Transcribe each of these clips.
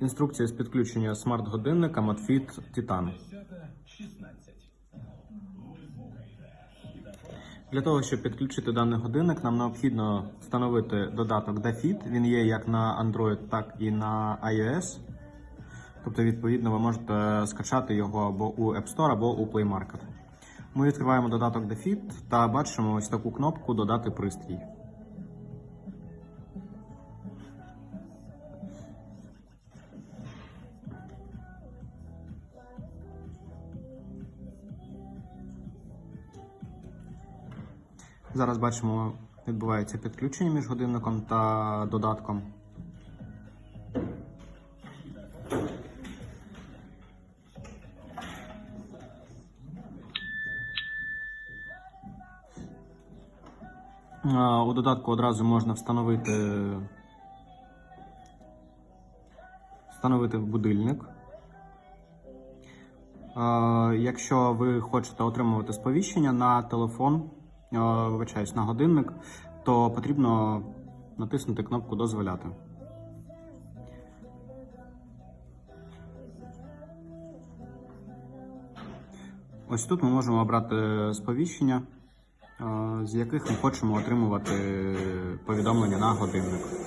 Інструкція з підключення смарт-годинника Modfit Titan. Для того, щоб підключити даний годинник, нам необхідно встановити додаток DaFit. Він є як на Android, так і на iOS. Тобто, відповідно, ви можете скачати його або у App Store, або у Play Market. Ми відкриваємо додаток DaFit та бачимо ось таку кнопку Додати пристрій. Зараз бачимо, відбувається підключення між годинником та додатком. У додатку одразу можна встановити, встановити будильник. Якщо ви хочете отримувати сповіщення на телефон, вибачаюсь, на годинник, то потрібно натиснути кнопку Дозволяти. Ось тут ми можемо обрати сповіщення, е, з яких ми хочемо отримувати повідомлення на годинник.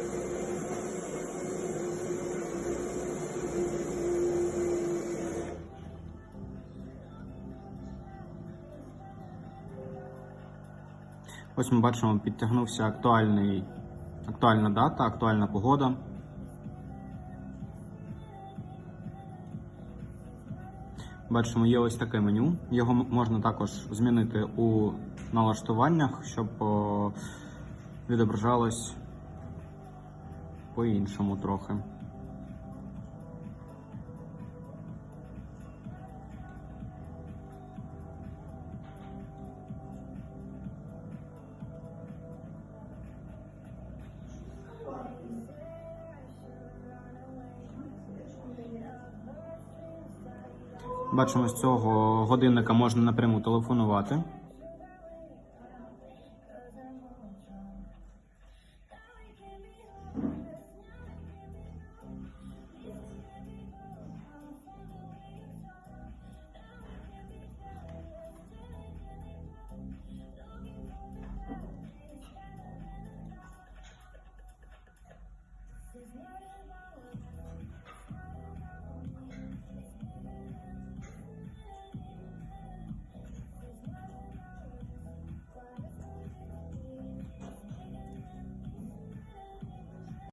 Ось ми бачимо, підтягнувся актуальний, актуальна дата, актуальна погода. Бачимо, є ось таке меню. Його можна також змінити у налаштуваннях, щоб відображалось по-іншому трохи. Бачимо, з цього годинника можна напряму телефонувати.